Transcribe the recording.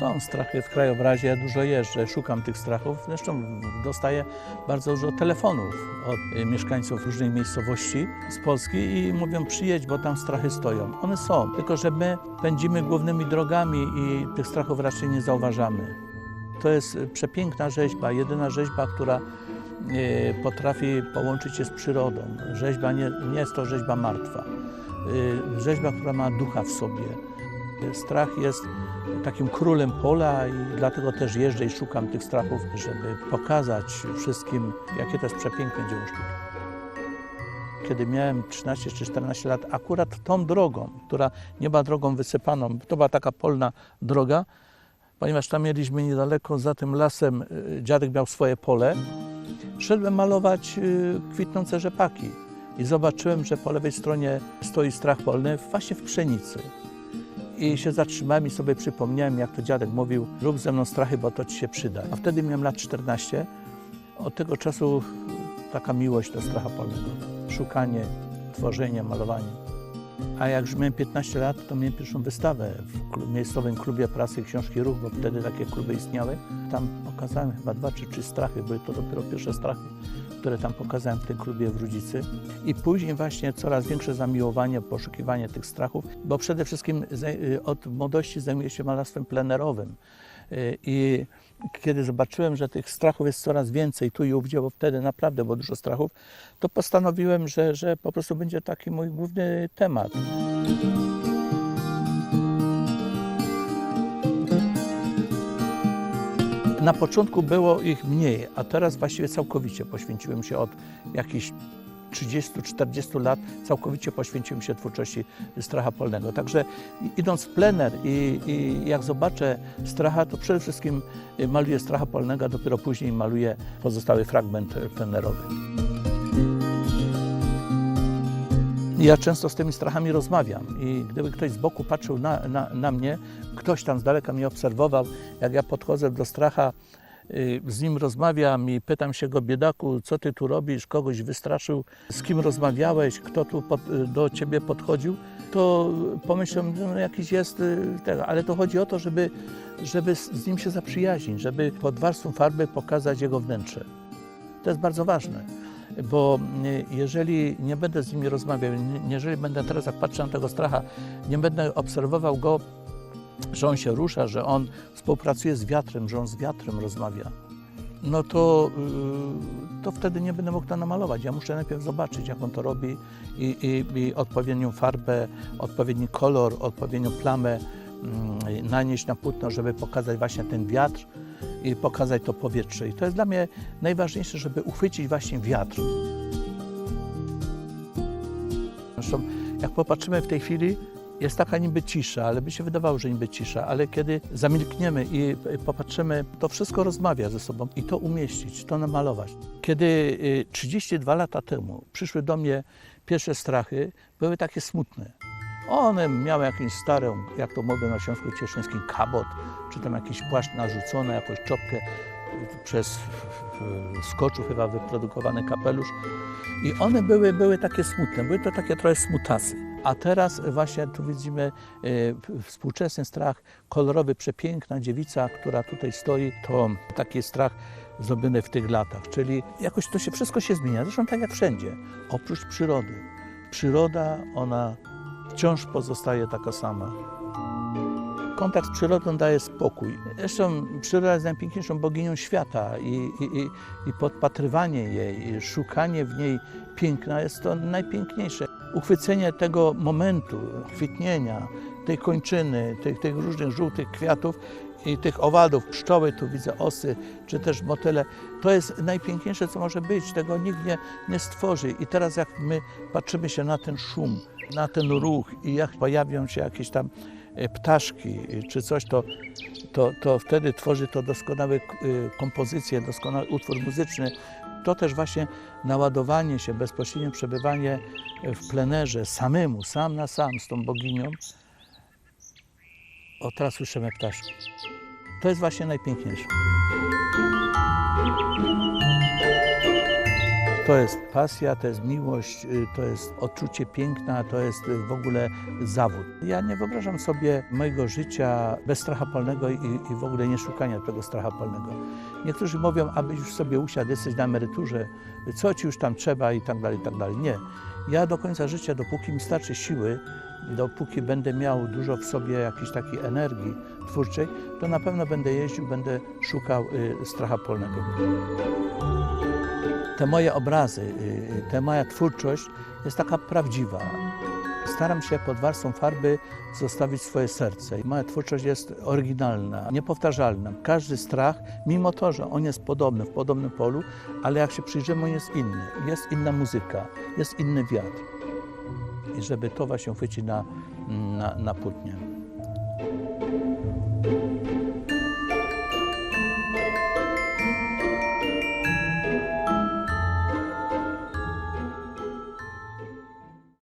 Są strachy w krajobrazie, ja dużo jeżdżę, szukam tych strachów. Zresztą dostaję bardzo dużo telefonów od y, mieszkańców różnych miejscowości z Polski i mówią przyjedź, bo tam strachy stoją. One są, tylko że my pędzimy głównymi drogami i tych strachów raczej nie zauważamy. To jest y, przepiękna rzeźba, jedyna rzeźba, która y, potrafi połączyć się z przyrodą. Rzeźba nie, nie jest to rzeźba martwa. Rzeźba, która ma ducha w sobie. Strach jest takim królem pola i dlatego też jeżdżę i szukam tych strachów, żeby pokazać wszystkim, jakie to jest przepiękne dzieło sztuki. Kiedy miałem 13 czy 14 lat, akurat tą drogą, która nie była drogą wysypaną, to była taka polna droga, ponieważ tam mieliśmy niedaleko, za tym lasem, y, dziadek miał swoje pole, szedłem malować y, kwitnące rzepaki i zobaczyłem, że po lewej stronie stoi strach polny właśnie w pszenicy. I się zatrzymałem i sobie przypomniałem, jak to dziadek mówił, rób ze mną strachy, bo to ci się przyda. A wtedy miałem lat 14. Od tego czasu taka miłość do stracha polnego. Szukanie, tworzenie, malowanie. A jak już miałem 15 lat, to miałem pierwszą wystawę w miejscowym klubie prasy książki Ruch, bo wtedy takie kluby istniały. Tam pokazałem chyba dwa czy trzy strachy, były to dopiero pierwsze strachy, które tam pokazałem w tym klubie w Rudzicy. I później właśnie coraz większe zamiłowanie, poszukiwanie tych strachów, bo przede wszystkim y, od młodości zajmuję się malarstwem plenerowym. Y, I kiedy zobaczyłem, że tych strachów jest coraz więcej tu i ówdzie, bo wtedy naprawdę było dużo strachów, to postanowiłem, że, że po prostu będzie taki mój główny temat. Na początku było ich mniej, a teraz właściwie całkowicie poświęciłem się od jakichś 30-40 lat, całkowicie poświęciłem się twórczości Stracha Polnego. Także idąc w plener i, i jak zobaczę Stracha, to przede wszystkim maluję Stracha Polnego, a dopiero później maluję pozostały fragment plenerowy. Ja często z tymi strachami rozmawiam i gdyby ktoś z boku patrzył na, na, na mnie, ktoś tam z daleka mnie obserwował, jak ja podchodzę do stracha, y, z nim rozmawiam i pytam się go, biedaku, co ty tu robisz, kogoś wystraszył, z kim rozmawiałeś, kto tu pod, do ciebie podchodził, to pomyślę, no jakiś jest y, tego, ale to chodzi o to, żeby, żeby z nim się zaprzyjaźnić, żeby pod warstwą farby pokazać jego wnętrze. To jest bardzo ważne, bo y, jeżeli nie będę z nimi rozmawiał, jeżeli będę teraz, jak patrzę na tego stracha, nie będę obserwował go, że on się rusza, że on współpracuje z wiatrem, że on z wiatrem rozmawia, no to, y, to wtedy nie będę mógł to namalować. Ja muszę najpierw zobaczyć, jak on to robi i, i, i odpowiednią farbę, odpowiedni kolor, odpowiednią plamę mm, nanieść na płótno, żeby pokazać właśnie ten wiatr i pokazać to powietrze. I to jest dla mnie najważniejsze, żeby uchwycić właśnie wiatr. Zresztą, jak popatrzymy w tej chwili, jest taka niby cisza, ale by się wydawało, że niby cisza, ale kiedy zamilkniemy i popatrzymy, to wszystko rozmawia ze sobą i to umieścić, to namalować. Kiedy y, 32 lata temu przyszły do mnie pierwsze strachy, były takie smutne. One miały jakąś starą, jak to mówią na Śląsku Cieszyńskim, kabot, czy tam jakiś płaszcz narzucony, jakąś czopkę przez skoczu chyba wyprodukowany kapelusz. I one były, były takie smutne, były to takie trochę smutasy. A teraz właśnie tu widzimy e, współczesny strach, kolorowy, przepiękna dziewica, która tutaj stoi, to taki strach zrobiony w tych latach. Czyli jakoś to się, wszystko się zmienia, zresztą tak jak wszędzie, oprócz przyrody. Przyroda, ona wciąż pozostaje taka sama. Kontakt z przyrodą daje spokój. Zresztą przyroda jest najpiękniejszą boginią świata i, i, i, podpatrywanie jej, i szukanie w niej piękna jest to najpiękniejsze. Uchwycenie tego momentu kwitnienia, tej kończyny, tych, tych różnych żółtych kwiatów i tych owadów, pszczoły, tu widzę osy, czy też motyle, to jest najpiękniejsze, co może być. Tego nikt nie, nie stworzy. I teraz jak my patrzymy się na ten szum, na ten ruch i jak pojawią się jakieś tam e, ptaszki e, czy coś, to, to, to wtedy tworzy to doskonałe e, kompozycje, doskonały utwór muzyczny. To też właśnie naładowanie się, bezpośrednie przebywanie w plenerze samemu, sam na sam z tą boginią. O, teraz słyszymy ptaszki. To jest właśnie najpiękniejsze. To jest pasja, to jest miłość, y, to jest odczucie piękna, to jest y, w ogóle zawód. Ja nie wyobrażam sobie mojego życia bez stracha palnego i, i w ogóle nie szukania tego stracha palnego. Niektórzy mówią, abyś już sobie usiadł, jesteś na emeryturze, co ci już tam trzeba i tak dalej, i tak dalej. Nie. Ja do końca życia, dopóki mi starczy siły, dopóki będę miał dużo w sobie jakiejś takiej energii twórczej, to na pewno będę jeździł, będę szukał y, stracha polnego. Te moje obrazy, y, ta moja twórczość jest taka prawdziwa. Staram się pod warstwą farby zostawić swoje serce. Moja twórczość jest oryginalna, niepowtarzalna. Każdy strach, mimo to, że on jest podobny, w podobnym polu, ale jak się przyjrzymy, on jest inny. Jest inna muzyka, jest inny wiatr. I żeby to właśnie chwycić na, na, na płótnie.